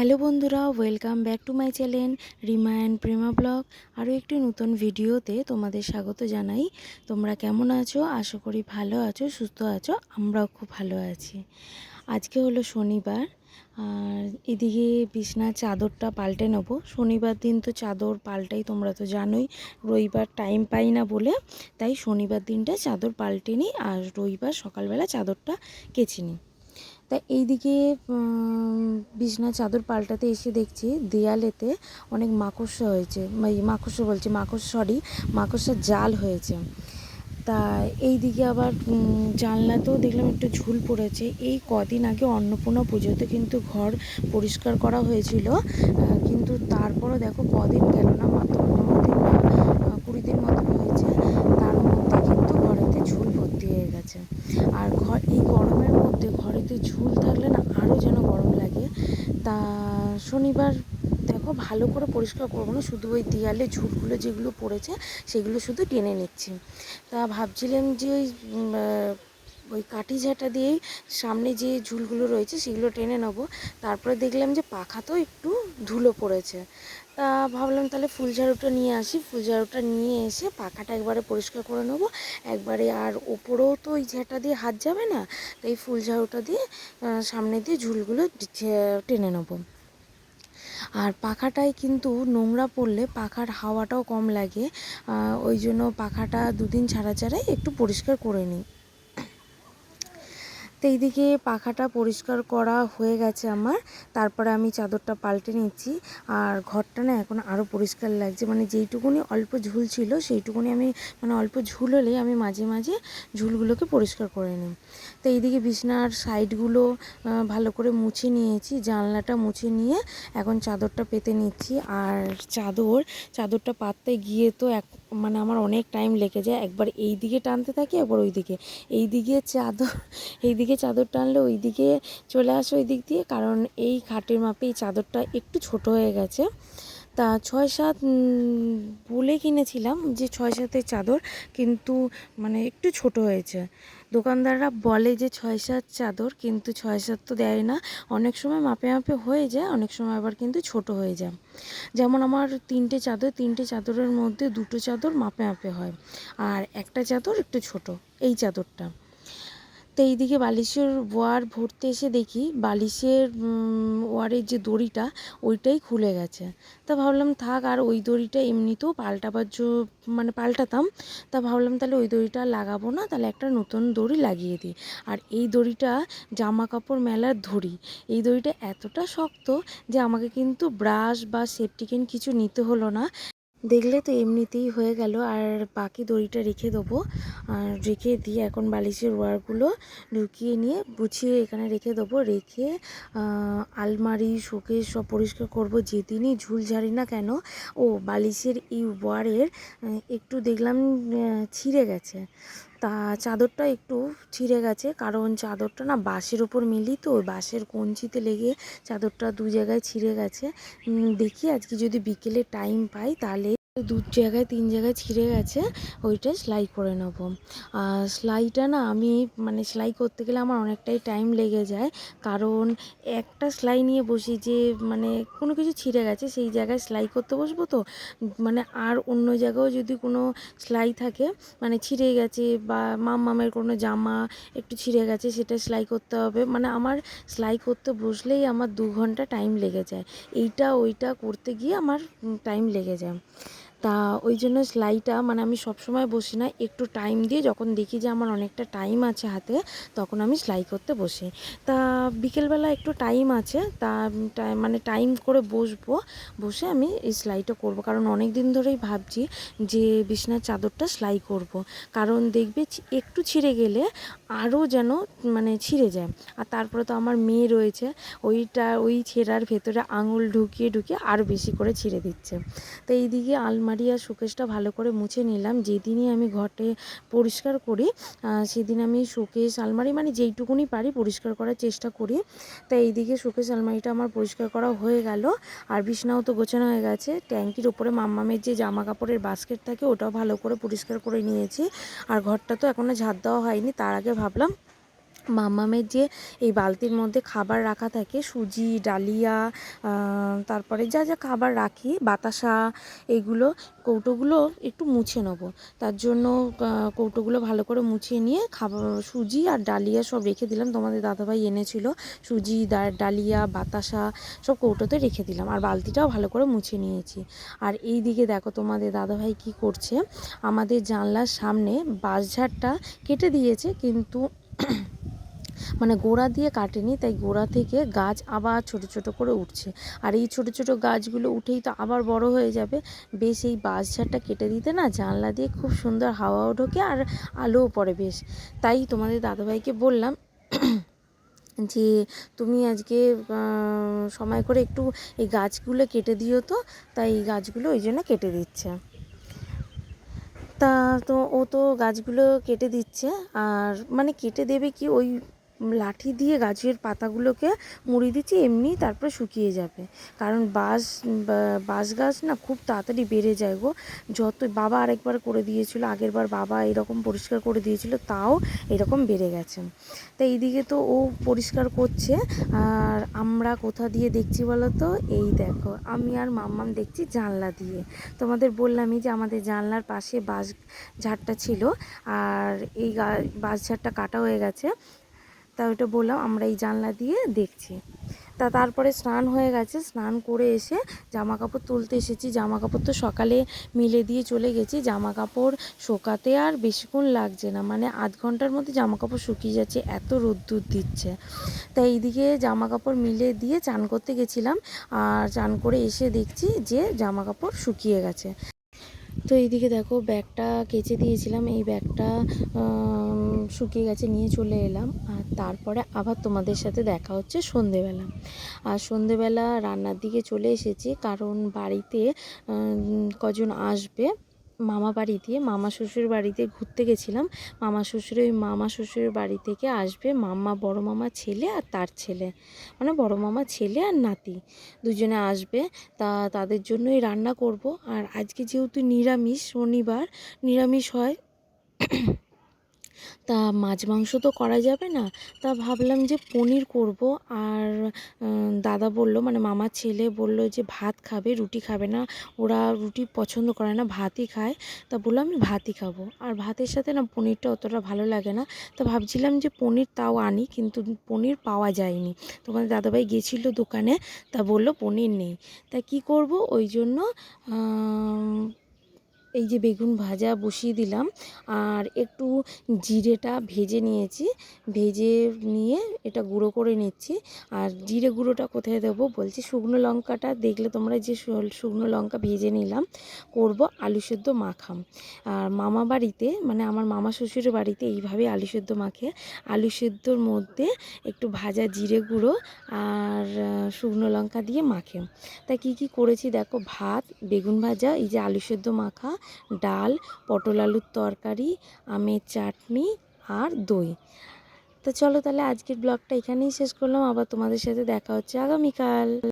Hello বন্ধুরা, welcome back to my channel Rima and Prema blog. আরও একটি নতুন ভিডিওতে তোমাদের স্বাগত জানাই। তোমরা কেমন আছো? আশা করি ভালো আছো, সুস্থ আছো, আমরাও খুব ভালো আছি। আজকে হলো শনিবার, আর এদিকে বিছনার চাদরটা পাল্টে নেব। শনিবার দিন তো চাদর পাল্টাই তোমরা তো জানোই, রবিবার টাইম পাই না বলে। তাই শনিবার দিনটা চাদর পাল্টে নিই আর রবিবার সকালবেলা চাদরটা কেচে নিই। তা এইদিকে বিছনা চাদর পাল্টাতে এসে দেখছি দেয়ালেতে অনেক মাকড়সা হয়েছে। মাকড়সা বলছি মাকড় সরি মাকড়সার জাল হয়েছে। তা এই দিকে আবার জানলাতেও দেখলাম একটু ঝুল পড়েছে। এই কদিন আগে অন্নপূর্ণা পুজোতে কিন্তু ঘর পরিষ্কার করা হয়েছিল কিন্তু তারপরও দেখো কদিন গেল না, মাত্র পনেরো দিন না কুড়ি দিন মতন হয়েছে তার মধ্যে কিন্তু ঘরেতে ঝুল ভর্তি হয়ে গেছে আর ঘর এই গরমের মধ্যে ঘরেতে ঝুল থাকলে না আরও যেন গরম লাগে তা শনিবার দেখো ভালো করে পরিষ্কার করব না, শুধু ওই দেয়ালে ঝুলগুলো যেগুলো পড়েছে সেগুলো শুধু টেনে নিচ্ছি। তা ভাবছিলাম যে ওই ওই কাঠি ঝাঁটা দিয়েই সামনে যে ঝুলগুলো রয়েছে সেগুলো টেনে নেব। তারপরে দেখলাম যে পাখাতেও একটু ধুলো পড়েছে। তা ভাবলাম তাহলে ফুল ঝাড়ুটা নিয়ে আসি। ফুল ঝাড়ুটা নিয়ে এসে পাখাটা একবারে পরিষ্কার করে নেব। একবারে আর ওপরেও তো ওই ঝাঁটা দিয়ে হাত যাবে না, তাই ফুল ঝাড়ুটা দিয়ে সামনে দিয়ে ঝুলগুলো টেনে নেব। আর পাখাটায় কিন্তু নোংরা পড়লে পাখার হাওয়াটাও কম লাগে ওই জন্য পাখাটা দুদিন ছাড়া ছাড়াই একটু পরিষ্কার করে নিই। তো এইদিকে পাখাটা পরিষ্কার করা হয়ে গেছে আমার। তারপরে আমি চাদরটা পাল্টে নিচ্ছি আর ঘরটা না এখন আরও পরিষ্কার লাগছে। মানে যেইটুকুনি অল্প ঝুল ছিল, সেইটুকুনি আমি মানে অল্প ঝুল হলেই আমি মাঝে মাঝে ঝুলগুলোকে পরিষ্কার করে নিই। তো এইদিকে বিছনার সাইডগুলো ভালো করে মুছে নিয়েছি। জানলাটা মুছে নিয়ে এখন চাদরটা পেতে নিচ্ছি। আর চাদর, চাদরটা পাততে গিয়ে তো এক মানে আমার অনেক টাইম লেগে যায়। একবার এই দিকে টানতে থাকি একবার ওই দিকে। এই দিকে চাদর, এই দিকে চাদর টানলে ওই দিকে চলে আসে ওই দিক দিয়ে। কারণ এই খাটের মাপে এই চাদরটা একটু ছোট হয়ে গেছে। তা ছয় সাত বলে কিনেছিলাম যে ছয় সাতের চাদর, কিন্তু মানে একটু ছোট হয়েছে। দোকানদাররা বলে যে ছয় সাত চাদর, কিন্তু ছয় সাত তো দেয় না। অনেক সময় মাপে মাপে হয়ে যায়, অনেক সময় আবার কিন্তু ছোট হয়ে যায়। যেমন আমার তিনটে চাদর, তিনটে চাদরের মধ্যে দুটো চাদর মাপে মাপে হয়। আর একটা চাদর একটু ছোট, এই চাদরটা। তো এইদিকে বালিশের ওয়ার ভরতে এসে দেখি বালিশের ওয়ারের যে দড়িটা ওইটাই খুলে গেছে। তা ভাবলাম থাক আর ওই দড়িটা এমনিতেও পাল্টাবার মানে পাল্টাতাম। তা ভাবলাম তাহলে ওই দড়িটা লাগাবো না, তাহলে একটা নতুন দড়ি লাগিয়ে দিই। আর এই দড়িটা জামা কাপড় মেলার ধরি এই দড়িটা এতটা শক্ত যে আমাকে কিন্তু ব্রাশ বা সেফটিকেন কিছু নিতে হলো না। দেখলে তো এমনিতেই হয়ে গেল। আর বাকি দড়িটা রেখে দেবো। আর রেখে দিয়ে এখন বালিশের ওয়ারগুলো ঢুকিয়ে নিয়ে গুছিয়ে এখানে রেখে দেবো। রেখে আলমারি, শোকেস সব পরিষ্কার করব। যেদিনই ঝুল ঝাড়ি না কেন, ও বালিশের এই ওয়ারের একটু দেখলাম ছিঁড়ে গেছে। তা চাদরটা একটু ছিঁড়ে গেছে, কারণ চাদরটা না বাঁশের ওপর মিলি তো বাঁশের কঞ্চিতে লেগে চাদরটা দু জায়গায় ছিঁড়ে গেছে। দেখি আজকে যদি বিকেলে টাইম পাই তাহলে দু জায়গায়, তিন জায়গায় ছিঁড়ে গেছে, ওইটা সেলাই করে নেব। আর সেলাইটা না, আমি মানে সেলাই করতে গেলে আমার অনেকটাই টাইম লেগে যায়। কারণ একটা সেলাই নিয়ে বসি যে মানে কোনো কিছু ছিঁড়ে গেছে, সেই জায়গায় সেলাই করতে বসবো তো? মানে আর অন্য জায়গাও যদি কোনো সেলাই থাকে মানে ছিঁড়ে গেছে বা মাম মামের কোনো জামা একটু ছিঁড়ে গেছে, সেটা সেলাই করতে হবে। মানে আমার সেলাই করতে বসলেই আমার দু ঘণ্টা টাইম লেগে যায়। এইটা, ওইটা করতে গিয়ে আমার টাইম লেগে যায়। তা ওই জন্য সেলাইটা মানে আমি সবসময় বসি না, একটু টাইম দিয়ে যখন দেখি যে আমার অনেকটা টাইম আছে হাতে, তখন আমি সেলাই করতে বসি। তা বিকেলবেলা একটু টাইম আছে, তা মানে টাইম করে বসবো, বসে আমি এই সেলাইটা করব। কারণ অনেক দিন ধরেই ভাবছি যে বিছনার চাদরটা সেলাই করব। কারণ দেখবে একটু ছিঁড়ে গেলে আরও যেন মানে ছিঁড়ে যায়। আর তারপরে তো আমার মেয়ে রয়েছে, ওইটা, ওই ছেঁড়ার ভেতরে আঙুল ঢুকিয়ে ঢুকিয়ে আরও বেশি করে ছিঁড়ে দিচ্ছে। তো এইদিকে আলমা আলমারি আর শোকেসটা ভালো করে মুছে নিলাম। যেদিনই আমি ঘটে পরিষ্কার করি সেদিন আমি শোকেস আলমারি মানে যেইটুকুনি পারি পরিষ্কার করার চেষ্টা করি। তাই এইদিকে শোকেস আলমারিটা আমার পরিষ্কার করা হয়ে গেল। আর বিছনাও তো গোছানো হয়ে গেছে। ট্যাঙ্কির ওপরে মাম্মামের যে জামা কাপড়ের বাস্কেট থাকে, ওটাও ভালো করে পরিষ্কার করে নিয়েছি। আর ঘরটা তো এখনও ঝাঁট দেওয়া হয়নি, তার আগে ভাবলাম মামামের যে এই বালতির মধ্যে খাবার রাখা থাকে, সুজি, ডালিয়া তারপরে যা যা খাবার রাখি, বাতাসা এইগুলো কৌটোগুলো একটু মুছে নেব। তার জন্য কৌটোগুলো ভালো করে মুছিয়ে নিয়ে খাবার সুজি আর ডালিয়া সব রেখে দিলাম। তোমাদের দাদাভাই এনেছিল, সুজি ডালিয়া, বাতাসা সব কৌটোতে রেখে দিলাম। আর বালতিটাও ভালো করে মুছে নিয়েছি। আর এই দিকে দেখো তোমাদের দাদাভাই কি করছে। আমাদের জানলার সামনে বাঁশঝাড়টা কেটে দিয়েছে, কিন্তু মানে গোড়া দিয়ে কাটেনি, তাই গোড়া থেকে গাছ আবার ছোট ছোট করে উঠছে। আর এই ছোট ছোট গাছগুলো উঠেই তো আবার বড় হয়ে যাবে। বেশ এই বাঁশঝাড়টা কেটে দিতে না জানলা দিয়ে খুব সুন্দর হাওয়াও ঢোকে আর আলোও পড়ে বেশ। তাই তোমাদের দাদাভাইকে বললাম যে তুমি আজকে সময় করে একটু এই গাছগুলো কেটে দিও তো, তাই এই গাছগুলো ওই জন্য কেটে দিচ্ছে। তা তো ও তো গাছগুলো কেটে দিচ্ছে, আর মানে কেটে দেবে কি ওই লাঠি দিয়ে গাছের পাতাগুলোকে মুড়ি দিচ্ছি এমনি তারপরে শুকিয়ে যাবে। কারণ বাঁশ বাঁশ গাছ না খুব তাড়াতাড়ি বেড়ে যায় গো। যত বাবা আরেকবার করে দিয়েছিল, আগের বার বাবা এরকম পরিষ্কার করে দিয়েছিল, তাও এরকম বেড়ে গেছে। তা এইদিকে তো ও পরিষ্কার করছে, আর আমরা কোথা দিয়ে দেখছি বলো তো? এই দেখো, আমি আর মাম্মাম দেখছি জানলা দিয়ে। তোমাদের বললামই যে আমাদের জানলার পাশে বাঁশ ঝাড়টা ছিল, আর এই বাঁশ ঝাড়টা কাটা হয়ে গেছে। তা ওইটা বললাম, আমরা এই জানলা দিয়ে দেখছি। তা তারপরে স্নান হয়ে গেছে, স্নান করে এসে জামা কাপড় তুলতে এসেছি। জামা কাপড় তো সকালে মিলে দিয়ে চলে গেছি। জামা কাপড় শোকাতে আর বেশিক্ষণ লাগছে না মানে আধ ঘণ্টার মধ্যে জামা কাপড় শুকিয়ে যাচ্ছে, এত রোদ্দুর দিচ্ছে। তাই এইদিকে জামা কাপড় মিলে দিয়ে চান করতে গেছিলাম, আর চান করে এসে দেখছি যে জামা কাপড় শুকিয়ে গেছে। তো এইদিকে দেখো ব্যাগটা কেচে দিয়েছিলাম, এই ব্যাগটা শুকিয়ে গেছে, নিয়ে চলে এলাম। আর তারপরে আবার তোমাদের সাথে দেখা হচ্ছে সন্ধেবেলা। আর সন্ধেবেলা রান্নার দিকে চলে এসেছি, কারণ বাড়িতে কজন আসবে মামা বাড়ি দিয়ে মামা শ্বশুর বাড়িতে ঘুরতে গেছিলাম। মামা শ্বশুরের ওই মামা শ্বশুর বাড়ি থেকে আসবে মামা বড় মামা ছেলে আর তার ছেলে। মানে বড় মামা ছেলে আর নাতি। দুজনে আসবে। তা তাদের জন্যই রান্না করব। আর আজকে যেহেতু নিরামিষ, শনিবার, নিরামিষ হয়। তা মাছ মাংস তো করা যাবে না। তা ভাবলাম যে পনির করব। আর দাদা বলল মানে মামার ছেলে বলল যে ভাত খাবে, রুটি খাবে না। ওরা রুটি পছন্দ করে না, ভাতই খায়। তা বললাম আমি ভাতই খাব। আর ভাতের সাথে না পনিরটা অতটা ভালো লাগে না। তা ভাবছিলাম যে পনির তাও আনি, কিন্তু পনির পাওয়া যায়নি। তোমাদের দাদাভাই গেছিল দোকানে, তা বলল পনির নেই। তা কি করব? ওই জন্য এই যে বেগুন ভাজা বসিয়ে দিলাম আর একটু জিরেটা ভেজে নিয়েছি। ভেজে নিয়ে এটা গুঁড়ো করে নিচ্ছি। আর জিরে গুঁড়োটা কোথায় দেবো বলছি শুকনো লঙ্কাটা দেখলে তোমরা যে শুকনো লঙ্কা ভেজে নিলাম করব আলু সেদ্ধ মাখাম। আর মামা বাড়িতে মানে আমার মামা শ্বশুরের বাড়িতে এইভাবে আলু সেদ্ধ মাখে। আলু সেদ্ধর মধ্যে একটু ভাজা জিরে গুঁড়ো আর শুকনো লঙ্কা দিয়ে মাখে। তা কি কি করেছি দেখো ভাত, বেগুন ভাজা, এই যে আলু সেদ্ধ মাখা ডাল, পটল আলুর তরকারি, আমের চাটনি আর দই। তো চলো তাহলে আজকের ব্লগটা এখানেই শেষ করলাম। আবার তোমাদের সাথে দেখা হচ্ছে আগামীকাল।